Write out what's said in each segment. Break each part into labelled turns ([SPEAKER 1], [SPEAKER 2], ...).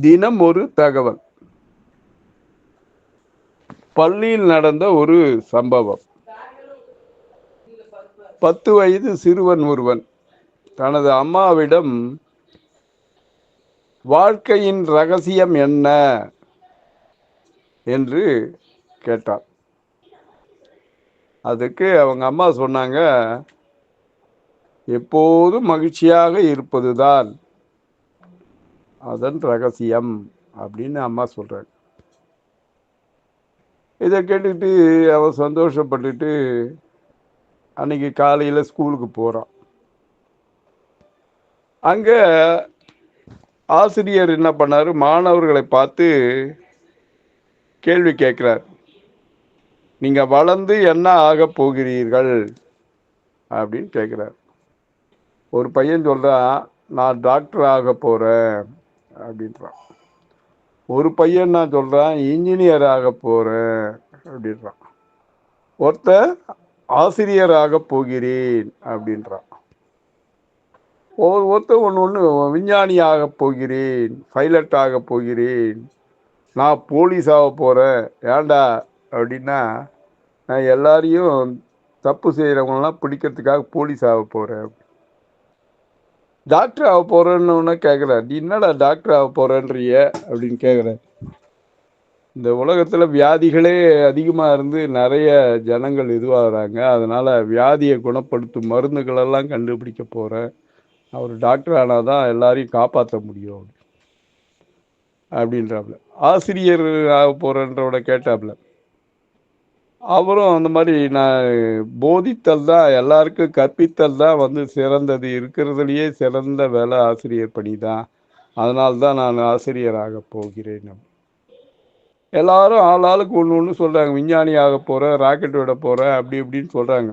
[SPEAKER 1] தினம் ஒரு தகவல். பள்ளியில் நடந்த ஒரு சம்பவம். பத்து வயது சிறுவன் ஒருவன் தனது அம்மாவிடம் வாழ்க்கையின் ரகசியம் என்ன? என்று கேட்டான். அதுக்கு அவங்க அம்மா சொன்னாங்க எப்போதும் மகிழ்ச்சியாக இருப்பதுதான். அதன் ரகசியம் அப்படின்னு அம்மா சொல்கிறாங்க இதை கேட்டுக்கிட்டு அவன் சந்தோஷப்பட்டுட்டு அன்னைக்கு காலையில் ஸ்கூலுக்கு போகிறான் அங்கே ஆசிரியர் என்ன பண்ணார்? மாணவர்களை பார்த்து கேள்வி கேட்குறார். நீங்கள் வளர்ந்து என்ன ஆகப் போகிறீர்கள்? அப்படின்னு கேட்குறார். ஒரு பையன் சொல்கிறான் நான் டாக்டர் ஆக போகிறேன் அப்படின்றான் ஒரு பையன் நான் சொல்கிறான் இன்ஜினியர் ஆக போகிறேன் அப்படின்றான் ஒருத்தன் ஆசிரியராக போகிறேன் அப்படின்றான் ஒருத்தர் ஒன்று ஒன்று விஞ்ஞானியாக போகிறேன் பைலட்டாக போகிறேன் நான் போலீஸ் போகிறேன் ஏண்டா அப்படின்னா நான் எல்லாரையும் தப்பு செய்கிறவங்களாம் பிடிக்கிறதுக்காக போலீஸ் ஆக போகிறேன் டாக்டர் ஆக போகிறேன்னு கேட்குறேன் நீ என்னடா டாக்டர் ஆக போகிறேன்றிய அப்படின்னு கேட்குற இந்த உலகத்தில் வியாதிகளே அதிகமாக இருந்து நிறைய ஜனங்கள் இதுவாகிறாங்க. அதனால் வியாதியை குணப்படுத்தும் மருந்துகளெல்லாம் கண்டுபிடிக்க போகிறேன் அவர் டாக்டர் ஆனால் தான் எல்லாரையும் காப்பாற்ற முடியும். அப்படின்றாப்புல ஆசிரியர் ஆக போகிறன்றவட கேட்டாப்புல அவரும் அந்த மாதிரி நான் போதித்தல் தான் எல்லாருக்கும் கற்பித்தல் தான் வந்து சிறந்தது. இருக்கிறதுலையே சிறந்த வேலை ஆசிரியர் பணி தான். அதனால்தான் நான் ஆசிரியராக போகிறேன். எல்லாரும் ஆள் ஆளுக்கு ஒன்று ஒன்று சொல்கிறாங்க விஞ்ஞானி ஆக போகிறேன் ராக்கெட் விட போகிறேன் அப்படி இப்படின்னு சொல்கிறாங்க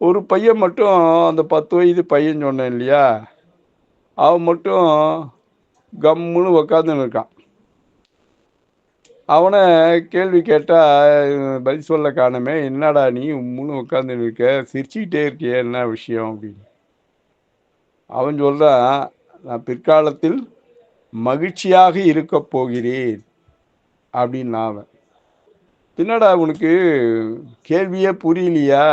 [SPEAKER 1] ஒரு பையன் மட்டும் அந்த பத்து வயது பையன் சொன்னேன் இல்லையா? அவன் மட்டும் கம்முன்னு உக்காந்துன்னு இருக்கான். அவனை கேள்வி கேட்டால் பதில் சொல்ல காணமே என்னடா நீ உம்முன்னு உட்காந்து இருக்க சிரிச்சுக்கிட்டே இருக்கிய என்ன விஷயம்? அப்படின்னு. அவன் சொல்கிறான் நான் பிற்காலத்தில் மகிழ்ச்சியாக இருக்க போகிறேன் அப்படின்னு அவன். என்னடா உனக்கு கேள்வியே புரியலையா?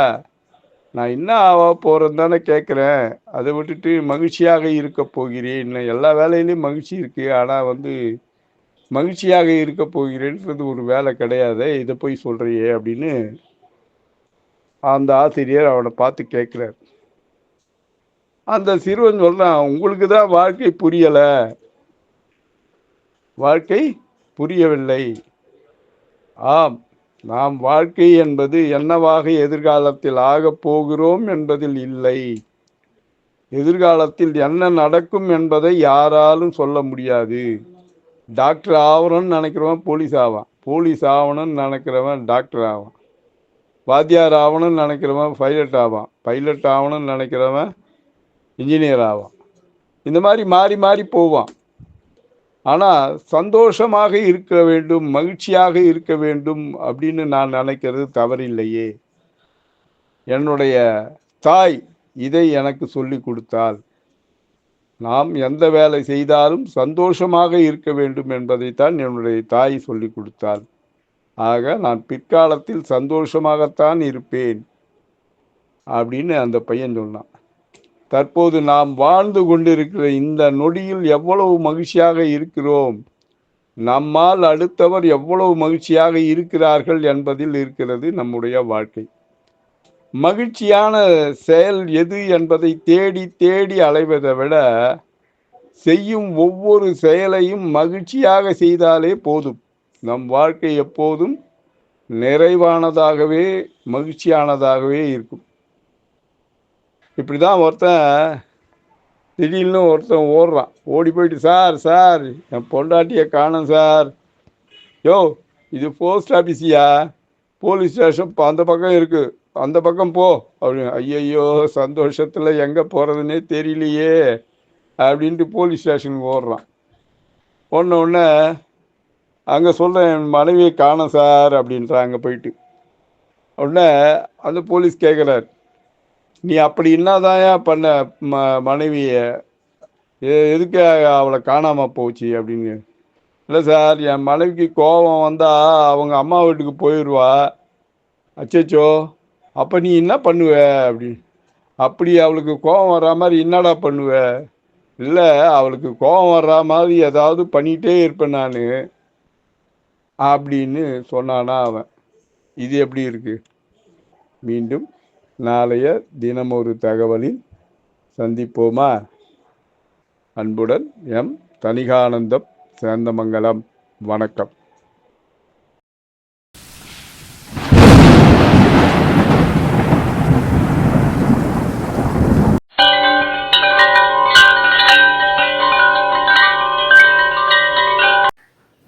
[SPEAKER 1] நான் என்ன ஆவா போகிறேன்னு தானே கேட்குறேன் அதை விட்டுட்டு மகிழ்ச்சியாக இருக்க போகிறேன். எல்லா வேலையிலையும் மகிழ்ச்சி இருக்குது ஆனால் வந்து மகிழ்ச்சியாக இருக்க போகிறேன்றது ஒரு வேலை கிடையாது இதை போய் சொல்கிறியே அப்படின்னு அந்த ஆசிரியர் அவனை பார்த்து கேட்குறார். அந்த சிறுவன் சொல்கிறான் உங்களுக்கு தான் வாழ்க்கை புரியலை. வாழ்க்கை புரியவில்லை. ஆம் நாம் வாழ்க்கை என்பது என்னவாக எதிர்காலத்தில் ஆகப் போகிறோம் என்பதில் இல்லை. எதிர்காலத்தில் என்ன நடக்கும் என்பதை யாராலும் சொல்ல முடியாது. டாக்டர் ஆகணும்னு நினைக்கிறவன் போலீஸ் ஆவான். போலீஸ் ஆகணும்னு நினைக்கிறவன் டாக்டர் ஆவான். வாத்தியார் ஆகணும்னு நினைக்கிறவன் பைலட் ஆவான். பைலட் ஆகணும்னு நினைக்கிறவன் இன்ஜினியர் ஆவான். இந்த மாதிரி மாறி மாறி போவான். ஆனால் சந்தோஷமாக இருக்க வேண்டும் மகிழ்ச்சியாக இருக்க வேண்டும் அப்படின்னு நான் நினைக்கிறது தவறில்லையே. என்னுடைய தாய் இதை எனக்கு சொல்லி கொடுத்தாள். நாம் எந்த வேலை செய்தாலும் சந்தோஷமாக இருக்க வேண்டும் என்பதைத்தான் என்னுடைய தாய் சொல்லி கொடுத்தாள். ஆக நான் பிற்காலத்தில் சந்தோஷமாகத்தான் இருப்பேன் அப்படின்னு அந்த பையன் சொன்னான். தற்போது நாம் வாழ்ந்து கொண்டிருக்கிற இந்த நொடியில் எவ்வளவு மகிழ்ச்சியாக இருக்கிறோம். நம்மால் அடுத்தவர் எவ்வளவு மகிழ்ச்சியாக இருக்கிறார்கள் என்பதில் இருக்கிறது நம்முடைய வாழ்க்கை. மகிழ்ச்சியான செயல் எது என்பதை தேடி தேடி அலைவதை விட செய்யும் ஒவ்வொரு செயலையும் மகிழ்ச்சியாக செய்தாலே போதும். நம் வாழ்க்கை எப்போதும் நிறைவானதாகவே மகிழ்ச்சியானதாகவே இருக்கும். இப்படி தான் ஒருத்தன் திடீர்னு ஒருத்தன் ஓடுறான். ஓடி போயிட்டு சார் சார் என் பொண்டாட்டியை காணும் சார். யோ இது போஸ்ட் ஆஃபீஸியா? போலீஸ் ஸ்டேஷன் இப்போ அந்த பக்கம் இருக்குது அந்த பக்கம் போ. அப்படின்னு ஐயையோ சந்தோஷத்தில் எங்கே போகிறதுனே தெரியலையே அப்படின்ட்டு போலீஸ் ஸ்டேஷனுக்கு ஓடுறான். ஒன்று ஒன்று அங்கே சொல்கிறேன் என் மனைவியை காணோம் சார் அப்படின்றான் அங்கே போயிட்டு. உடனே அந்த போலீஸ் கேட்குறாரு நீ அப்படி என்னதாயா பண்ண ம மனைவியை? எதுக்கு அவளை காணாமல் போச்சு அப்படின்னு. இல்லை சார் என் மனைவிக்கு கோபம் வந்தால் அவங்க அம்மா வீட்டுக்கு போயிடுவா அச்சச்சோ. அப்போ நீ என்ன பண்ணுவ? அப்படி. அப்படி அவளுக்கு கோபம் வர்ற மாதிரி என்னடா பண்ணுவ? இல்லை அவளுக்கு கோபம் வர்ற மாதிரி ஏதாவது பண்ணிகிட்டே இருப்பேன் நான். அப்படின்னு சொன்னானா அவன். இது எப்படி இருக்கு? மீண்டும் நாளைய தினமொரு ஒரு தகவலில் சந்திப்போமா? அன்புடன் எம். தனிகானந்தம் சேந்தமங்கலம். வணக்கம்.